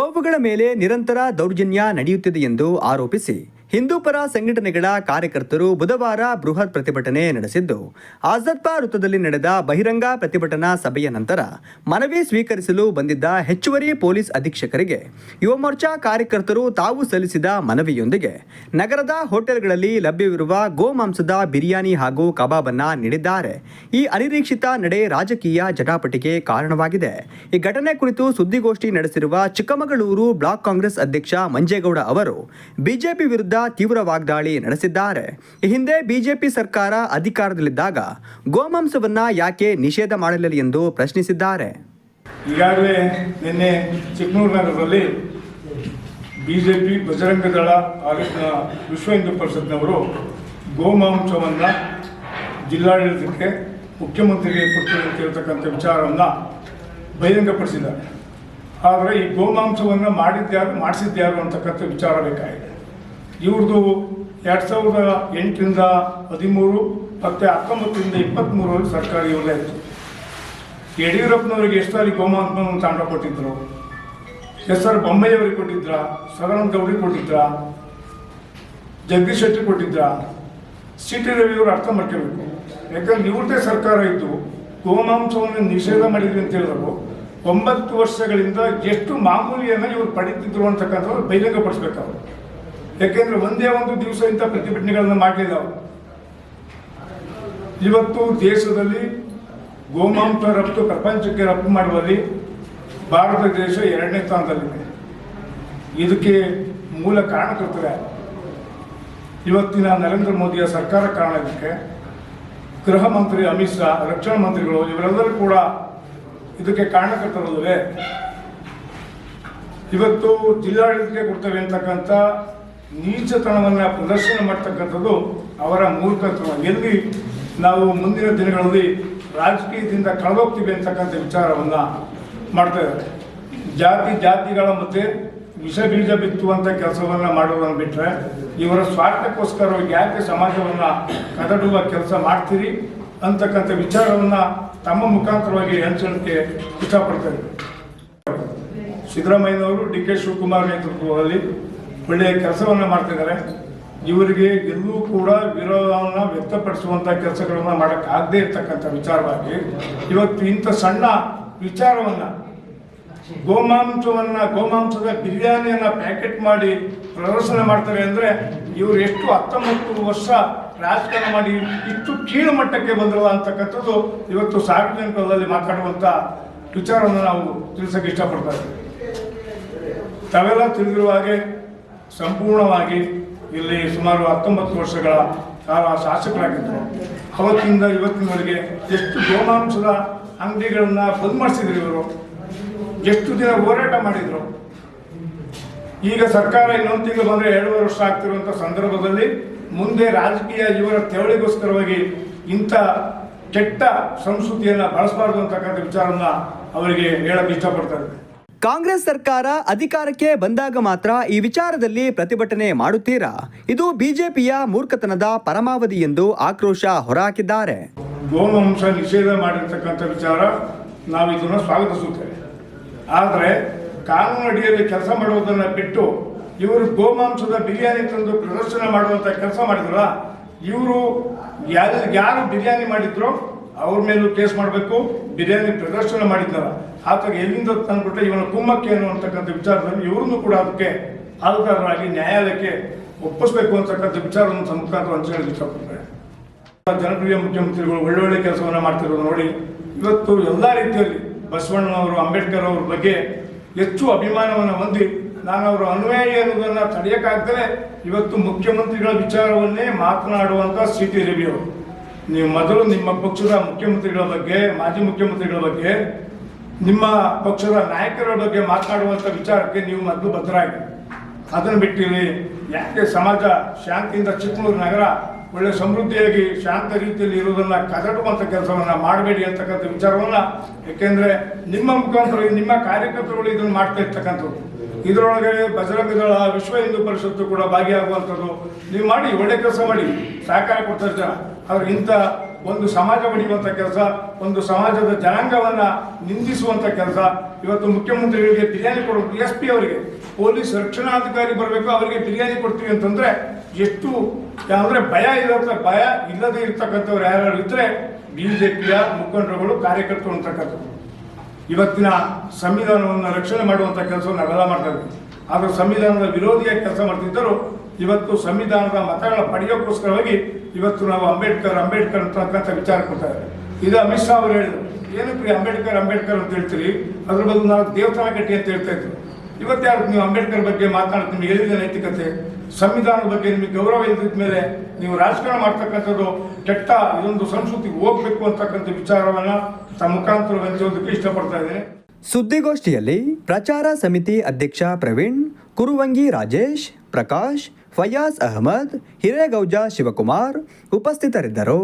ಗೋವುಗಳ ಮೇಲೆ ನಿರಂತರ ದೌರ್ಜನ್ಯ ನಡೆಯುತ್ತಿದೆ ಎಂದು ಆರೋಪಿಸಿ ಹಿಂದೂಪರ ಸಂಘಟನೆಗಳ ಕಾರ್ಯಕರ್ತರು ಬುಧವಾರ ಬೃಹತ್ ಪ್ರತಿಭಟನೆ ನಡೆಸಿದ್ದು. ಆಜಾದ್ಪಾ ವೃತ್ತದಲ್ಲಿ ನಡೆದ ಬಹಿರಂಗ ಪ್ರತಿಭಟನಾ ಸಭೆಯ ನಂತರ ಮನವಿ ಸ್ವೀಕರಿಸಲು ಬಂದಿದ್ದ ಹೆಚ್ಚುವರಿ ಪೊಲೀಸ್ ಅಧೀಕ್ಷಕರಿಗೆ ಯುವ ಮೋರ್ಚಾ ಕಾರ್ಯಕರ್ತರು ತಾವು ಸಲ್ಲಿಸಿದ ಮನವಿಯೊಂದಿಗೆ ನಗರದ ಹೋಟೆಲ್ಗಳಲ್ಲಿ ಲಭ್ಯವಿರುವ ಗೋಮಾಂಸದ ಬಿರಿಯಾನಿ ಹಾಗೂ ಕಬಾಬ್ ಅನ್ನ ನೀಡಿದ್ದಾರೆ. ಈ ಅನಿರೀಕ್ಷಿತ ನಡೆ ರಾಜಕೀಯ ಜಟಾಪಟಿಗೆ ಕಾರಣವಾಗಿದೆ. ಈ ಘಟನೆ ಕುರಿತು ಸುದ್ದಿಗೋಷ್ಠಿ ನಡೆಸಿರುವ ಚಿಕ್ಕಮಗಳೂರು ಬ್ಲಾಕ್ ಕಾಂಗ್ರೆಸ್ ಅಧ್ಯಕ್ಷ ಮಂಜೇಗೌಡ ಅವರು ಬಿಜೆಪಿ ವಿರುದ್ಧ ತೀವ್ರ ವಾಗ್ದಾಳಿ ನಡೆಸಿದ್ದಾರೆ. ಈ ಹಿಂದೆ ಬಿಜೆಪಿ ಸರ್ಕಾರ ಅಧಿಕಾರದಲ್ಲಿದ್ದಾಗ ಗೋಮಾಂಸವನ್ನ ಯಾಕೆ ನಿಷೇಧ ಮಾಡಲಿಲ್ಲ ಎಂದು ಪ್ರಶ್ನಿಸಿದ್ದಾರೆ. ಈಗಾಗಲೇ ನಿನ್ನೆ ಚಿಕ್ಕಮೂರು ನಗರದಲ್ಲಿ ಬಿಜೆಪಿ ಬಜರಂಗ ದಳ ವಿಶ್ವ ಹಿಂದೂ ಪರಿಷತ್ನವರು ಗೋಮಾಂಸವನ್ನು ಜಿಲ್ಲಾಡಳಿತಕ್ಕೆ ಮುಖ್ಯಮಂತ್ರಿಗೆ ಕೊಡ್ತೀವಿ ಅಂತ ಹೇಳ್ತಕ್ಕಂಥ ವಿಚಾರವನ್ನು ಬಹಿರಂಗಪಡಿಸಿದ್ದಾರೆ. ಆದರೆ ಈ ಗೋಮಾಂಸವನ್ನು ಮಾಡಿದ್ಯಾರು, ಮಾಡಿಸಿದ್ಯಾರು ಅಂತಕ್ಕಂಥ ವಿಚಾರ ಬೇಕಾಗಿದೆ. ಇವ್ರದ್ದು ಎರಡು ಸಾವಿರದ ಎಂಟರಿಂದ ಹದಿಮೂರು ಮತ್ತು ಹತ್ತೊಂಬತ್ತರಿಂದ ಇಪ್ಪತ್ತ್ಮೂರರಲ್ಲಿ ಸರ್ಕಾರ ಇವರೇ ಇತ್ತು. ಯಡಿಯೂರಪ್ಪನವರಿಗೆ ಎಷ್ಟು ಸಾರಿ ಗೋಮಾಂಸವನ್ನು ತಾಂಡ ಕೊಟ್ಟಿದ್ರು. ಎಸ್ ಆರ್ ಬೊಮ್ಮೆಯವರಿಗೆ ಕೊಟ್ಟಿದ್ರ, ಸದಾನಂದ ಗೌಡರಿಗೆ ಕೊಟ್ಟಿದ್ರ, ಜಗದೀಶ್ ಶೆಟ್ಟಿ ಕೊಟ್ಟಿದ್ರ. ಸಿ ಟಿ ರವಿಯವರು ಅರ್ಥ ಮಾಡ್ಕೋಬೇಕು ಯಾಕಂದ್ರೆ ಇವ್ರದೇ ಸರ್ಕಾರ ಇದ್ದು ಗೋಮಾಂಸವನ್ನು ನಿಷೇಧ ಮಾಡಿದ್ರಿ ಅಂತ ಹೇಳಿದ್ರು. ಒಂಬತ್ತು ವರ್ಷಗಳಿಂದ ಎಷ್ಟು ಮಾಮೂಲಿಯನ್ನು ಇವರು ಪಡೀತಿದ್ರು ಅಂತಕ್ಕಂಥದ್ದು ಬಹಿರಂಗಪಡಿಸ್ಬೇಕು ಅವರು. ಯಾಕೆಂದ್ರೆ ಒಂದೇ ಒಂದು ದಿವಸ ಇಂಥ ಪ್ರತಿಭಟನೆಗಳನ್ನು ಮಾಡಲಿಲ್ಲ ಇವತ್ತು ದೇಶದಲ್ಲಿ ಗೋಮಾಂಸ ರಫ್ತು ಪ್ರಪಂಚಕ್ಕೆ ರಫ್ತು ಮಾಡುವಲ್ಲಿ ಭಾರತ ದೇಶ ಎರಡನೇ ಸ್ಥಾನದಲ್ಲಿದೆ. ಇದಕ್ಕೆ ಮೂಲ ಕಾರಣಕರ್ತರೆ ಇವತ್ತಿನ ನರೇಂದ್ರ ಮೋದಿಯ ಸರ್ಕಾರ ಕಾರಣ ಇದಕ್ಕೆ. ಗೃಹ ಮಂತ್ರಿ ಅಮಿತ್ ಶಾ, ರಕ್ಷಣಾ ಮಂತ್ರಿಗಳು, ಇವರೆಲ್ಲರೂ ಕೂಡ ಇದಕ್ಕೆ ಕಾರಣಕರ್ತರಲ್ಲವೇ ಇವತ್ತು ಜಿಲ್ಲಾಡಳಿತಕ್ಕೆ ಕೊಡ್ತೇವೆ ಅಂತಕ್ಕಂಥ ನೀಚತನವನ್ನು ಪ್ರದರ್ಶನ ಮಾಡ್ತಕ್ಕಂಥದ್ದು ಅವರ ಮೂರ್ಖತ್ವ ಎಲ್ಲಿ ನಾವು ಮುಂದಿನ ದಿನಗಳಲ್ಲಿ ರಾಜಕೀಯದಿಂದ ಕಳೆದೋಗ್ತೀವಿ ಅಂತಕ್ಕಂಥ ವಿಚಾರವನ್ನು ಮಾಡ್ತಾ ಇದ್ದಾರೆ. ಜಾತಿ ಜಾತಿಗಳ ಮಧ್ಯೆ ವಿಷ ಬೀಜ ಬಿತ್ತುವಂಥ ಕೆಲಸವನ್ನು ಮಾಡೋದನ್ನು ಬಿಟ್ಟರೆ ಇವರ ಸ್ವಾರ್ಥಕ್ಕೋಸ್ಕರ ಯಾಕೆ ಸಮಾಜವನ್ನು ಕದಡುವ ಕೆಲಸ ಮಾಡ್ತೀರಿ ಅಂತಕ್ಕಂಥ ವಿಚಾರವನ್ನು ತಮ್ಮ ಮುಖಾಂತರವಾಗಿ ಹಂಚಲಿಕ್ಕೆ ಇಷ್ಟಪಡ್ತಾರೆ ಸಿದ್ದರಾಮಯ್ಯನವರು ಡಿ ಕೆ ಶಿವಕುಮಾರ್ ನೇತೃತ್ವದಲ್ಲಿ ಒಳ್ಳೆಯ ಕೆಲಸವನ್ನು ಮಾಡ್ತಿದ್ದಾರೆ ಇವರಿಗೆ ಎಲ್ಲೂ ಕೂಡ ವಿರೋಧವನ್ನು ವ್ಯಕ್ತಪಡಿಸುವಂಥ ಕೆಲಸಗಳನ್ನು ಮಾಡೋಕ್ಕಾಗದೇ ಇರತಕ್ಕಂಥ ವಿಚಾರವಾಗಿ ಇವತ್ತು ಇಂಥ ಸಣ್ಣ ವಿಚಾರವನ್ನು ಗೋಮಾಂಸವನ್ನು, ಗೋಮಾಂಸದ ಬಿರಿಯಾನಿಯನ್ನು ಪ್ಯಾಕೆಟ್ ಮಾಡಿ ಪ್ರದರ್ಶನ ಮಾಡ್ತಾರೆ ಅಂದರೆ ಇವರು ಎಷ್ಟು ಹತ್ತೊಂಬತ್ತು ವರ್ಷ ರಾಜಕಾರಣ ಮಾಡಿ ಇಷ್ಟು ಕೀಳು ಮಟ್ಟಕ್ಕೆ ಬಂದ್ರಲ್ಲ ಅಂತಕ್ಕಂಥದ್ದು ಇವತ್ತು ಸಾರ್ವಜನಿಕದಲ್ಲಿ ಮಾತಾಡುವಂಥ ವಿಚಾರವನ್ನು ನಾವು ತಿಳಿಸೋಕೆ ಇಷ್ಟಪಡ್ತಾ ಇದ್ದೀವಿ. ತಾವೆಲ್ಲ ತಿಳಿದಿರುವ ಹಾಗೆ ಸಂಪೂರ್ಣವಾಗಿ ಇಲ್ಲಿ ಸುಮಾರು ಹತ್ತೊಂಬತ್ತು ವರ್ಷಗಳ ಕಾಲ ಶಾಸಕರಾಗಿದ್ದರು. ಅವತ್ತಿಂದ ಇವತ್ತಿನವರೆಗೆ ಎಷ್ಟು ಗೋಮಾಂಸದ ಅಂಗಡಿಗಳನ್ನು ಬಂದ್ ಮಾಡಿಸಿದ್ರು ಇವರು. ಎಷ್ಟು ದಿನ ಹೋರಾಟ ಮಾಡಿದ್ರು. ಈಗ ಸರ್ಕಾರ ಇನ್ನೊಂದು ತಿಂಗಳು ಬಂದರೆ ಎರಡೂವರೆ ವರ್ಷ ಆಗ್ತಿರುವಂಥ ಸಂದರ್ಭದಲ್ಲಿ ಮುಂದೆ ರಾಜಕೀಯ ಇವರ ತೆವಳಿಗೋಸ್ಕರವಾಗಿ ಇಂಥ ಕೆಟ್ಟ ಸಂಸ್ಕೃತಿಯನ್ನು ಬಳಸಬಾರ್ದು ಅಂತಕ್ಕಂಥ ವಿಚಾರವನ್ನು ಅವರಿಗೆ ಹೇಳಕ್ಕೆ ಇಷ್ಟಪಡ್ತಾರೆ ಕಾಂಗ್ರೆಸ್ ಸರ್ಕಾರ ಅಧಿಕಾರಕ್ಕೆ ಬಂದಾಗ ಮಾತ್ರ ಈ ವಿಚಾರದಲ್ಲಿ ಪ್ರತಿಭಟನೆ ಮಾಡುತ್ತೀರಾ? ಇದು ಬಿಜೆಪಿಯ ಮೂರ್ಖತನದ ಪರಮಾವಧಿ ಎಂದು ಆಕ್ರೋಶ ಹೊರಹಾಕಿದ್ದಾರೆ. ಗೋಮಾಂಸ ನಿಷೇಧ ಮಾಡಿರ್ತಕ್ಕಂಥ ವಿಚಾರ ನಾವು ಇದನ್ನು ಸ್ವಾಗತಿಸುತ್ತೇವೆ. ಆದರೆ ಕಾನೂನು ಅಡಿಯಲ್ಲಿ ಕೆಲಸ ಮಾಡುವುದನ್ನು ಬಿಟ್ಟು ಇವರು ಗೋಮಾಂಸದ ಬಿರಿಯಾನಿ ತಂದು ಪ್ರದರ್ಶನ ಮಾಡುವಂಥ ಕೆಲಸ ಮಾಡಿದ್ರಲ್ಲ, ಇವರು ಯಾರು ಯಾರು ಬಿರಿಯಾನಿ ಮಾಡಿದ್ರೋ? ಅವ್ರ ಮೇಲೂ ಕೇಸ್ ಮಾಡಬೇಕು, ಬಿರಿಯಾನಿ ಪ್ರದರ್ಶನ ಮಾಡಿದ್ದಾರೆ. ಆತಗೆ ಎಲ್ಲಿಂದ ತಂದ್ಬಿಟ್ರೆ ಇವನ ಕುಮ್ಮಕ್ಕೆ ಅನ್ನುವಂಥಕ್ಕಂಥ ವಿಚಾರದಲ್ಲಿ ಇವ್ರನ್ನೂ ಕೂಡ ಅದಕ್ಕೆ ಆಧಾರರಾಗಿ ನ್ಯಾಯಾಲಯಕ್ಕೆ ಒಪ್ಪಿಸ್ಬೇಕು ಅಂತಕ್ಕಂಥ ವಿಚಾರವನ್ನು ಅಂತ ಹೇಳಿ ಇಷ್ಟಪಡ್ತಾರೆ. ಜನಪ್ರಿಯ ಮುಖ್ಯಮಂತ್ರಿಗಳು ಒಳ್ಳೊಳ್ಳೆ ಕೆಲಸವನ್ನು ಮಾಡ್ತಿರೋದು ನೋಡಿ. ಇವತ್ತು ಎಲ್ಲ ರೀತಿಯಲ್ಲಿ ಬಸವಣ್ಣನವರು ಅಂಬೇಡ್ಕರ್ ಅವ್ರ ಬಗ್ಗೆ ಹೆಚ್ಚು ಅಭಿಮಾನವನ್ನು ಹೊಂದಿ, ನಾನು ಅವರ ಅನ್ವಯ ಅನ್ನೋದನ್ನು ತಡೆಯೋಕ್ಕಾಗ್ದೇ ಇವತ್ತು ಮುಖ್ಯಮಂತ್ರಿಗಳ ವಿಚಾರವನ್ನೇ ಮಾತನಾಡುವಂಥ ಸಿ ಟಿ ರವಿ ನೀವು ಮೊದಲು ನಿಮ್ಮ ಪಕ್ಷದ ಮುಖ್ಯಮಂತ್ರಿಗಳ ಬಗ್ಗೆ, ಮಾಜಿ ಮುಖ್ಯಮಂತ್ರಿಗಳ ಬಗ್ಗೆ, ನಿಮ್ಮ ಪಕ್ಷದ ನಾಯಕರ ಬಗ್ಗೆ ಮಾತನಾಡುವಂಥ ವಿಚಾರಕ್ಕೆ ನೀವು ಮೊದಲು ಬದ್ಧರಾಗಿ. ಅದನ್ನು ಬಿಟ್ಟಿರಿ. ಯಾಕೆ ಸಮಾಜ ಶಾಂತಿಯಿಂದ ಚಿಕ್ಕಮಗಳೂರು ನಗರ ಒಳ್ಳೆ ಸಮೃದ್ಧಿಯಾಗಿ ಶಾಂತ ರೀತಿಯಲ್ಲಿ ಇರೋದನ್ನು ಕದಡುವಂಥ ಕೆಲಸವನ್ನು ಮಾಡಬೇಡಿ ಅಂತಕ್ಕಂಥ ವಿಚಾರವನ್ನು. ಏಕೆಂದರೆ ನಿಮ್ಮ ಮುಖಾಂತರ, ನಿಮ್ಮ ಕಾರ್ಯಕರ್ತರುಗಳು ಇದನ್ನು ಮಾಡ್ತಾ ಇರ್ತಕ್ಕಂಥದ್ದು. ಇದರೊಳಗೆ ಬಜರಂಗ ದಳ ವಿಶ್ವ ಹಿಂದೂ ಪರಿಷತ್ತು ಕೂಡ ಭಾಗಿಯಾಗುವಂಥದ್ದು. ನೀವು ಮಾಡಿ, ಒಳ್ಳೆ ಕೆಲಸ ಮಾಡಿ. ಸಹಕಾರ ಕೊಡ್ತಾರೆ ಜನ. ಆದ್ರೆ ಇಂಥ ಒಂದು ಸಮಾಜ ಬಡಿಯುವಂತ ಕೆಲಸ, ಒಂದು ಸಮಾಜದ ಜನಾಂಗವನ್ನ ನಿಂದಿಸುವಂತ ಕೆಲಸ. ಇವತ್ತು ಮುಖ್ಯಮಂತ್ರಿಗಳಿಗೆ ಬಿರಿಯಾನಿ ಕೊಡಬೇಕು ಎಸ್ ಪಿ ಅವರಿಗೆ, ಪೊಲೀಸ್ ರಕ್ಷಣಾಧಿಕಾರಿ ಬರಬೇಕು, ಅವರಿಗೆ ಬಿರಿಯಾನಿ ಕೊಡ್ತೀವಿ ಅಂತಂದ್ರೆ ಎಷ್ಟು ಅಂದ್ರೆ ಭಯ ಇರತ್ತ ಭಯ ಇಲ್ಲದೆ ಇರ್ತಕ್ಕಂಥವ್ರು ಯಾರು ಇದ್ರೆ ಬಿಜೆಪಿಯ ಮುಖಂಡರುಗಳು, ಕಾರ್ಯಕರ್ತರು ಅಂತಕ್ಕಂಥದ್ದು ಇವತ್ತಿನ ಸಂವಿಧಾನವನ್ನು ರಕ್ಷಣೆ ಮಾಡುವಂತ ಕೆಲಸವನ್ನು ನಾವೆಲ್ಲ ಮಾಡ್ತಾ ಇದ್ದೀವಿ ಆದ್ರೆ ಸಂವಿಧಾನದ ವಿರೋಧಿಯಾಗಿ ಕೆಲಸ ಮಾಡ್ತಿದ್ದರು ಇವತ್ತು ಸಂವಿಧಾನದ ಮತಗಳ ಪಡೆಯೋಕ್ಕೋಸ್ಕರವಾಗಿ ಇವತ್ತು ನಾವು ಅಂಬೇಡ್ಕರ್ ಅಂಬೇಡ್ಕರ್ ಅಂತಕ್ಕಂಥ ವಿಚಾರ ಕೊಡ್ತಾ ಇದ್ದಾರೆ. ಇದು ಅಮಿತ್ ಶಾ ಅವರು ಹೇಳಿದ್ರು. ಏನಕ್ಕೆ ಅಂಬೇಡ್ಕರ್ ಅಂಬೇಡ್ಕರ್ ಅಂತ ಹೇಳ್ತೀರಿ? ಅದ್ರ ಬದಲು ನಾವು ದೇವಸ್ಥಾನ ಕಟ್ಟಿ ಅಂತ ಹೇಳ್ತಾ ಇದ್ರು. ಇವತ್ತು ನೀವು ಅಂಬೇಡ್ಕರ್ ಬಗ್ಗೆ ಮಾತಾಡ್ತೀನಿ ಹೇಳಿದ ನೈತಿಕತೆ. ಸಂವಿಧಾನದ ಬಗ್ಗೆ ನಿಮಗೆ ಗೌರವ ಇಲ್ಲದ ಮೇಲೆ ನೀವು ರಾಜಕಾರಣ ಮಾಡ್ತಕ್ಕಂಥದ್ದು ಕೆಟ್ಟ ಇದೊಂದು ಸಂಸ್ಕೃತಿಗೆ ಹೋಗ್ಬೇಕು ಅಂತಕ್ಕಂಥ ವಿಚಾರವನ್ನ ತಮ್ಮ ಮುಖಾಂತರ ಹಂಚೋದಕ್ಕೆ ಇಷ್ಟಪಡ್ತಾ ಇದ್ದೇನೆ. ಸುದ್ದಿಗೋಷ್ಠಿಯಲ್ಲಿ ಪ್ರಚಾರ ಸಮಿತಿ ಅಧ್ಯಕ್ಷ ಪ್ರವೀಣ್, ಕುರುವಂಗಿ ರಾಜೇಶ್, ಪ್ರಕಾಶ್ ಫಯಾಜ್ ಅಹಮದ್ ಹಿರೇಗೌಜ ಶಿವಕುಮಾರ್ ಉಪಸ್ಥಿತರಿದ್ದರು.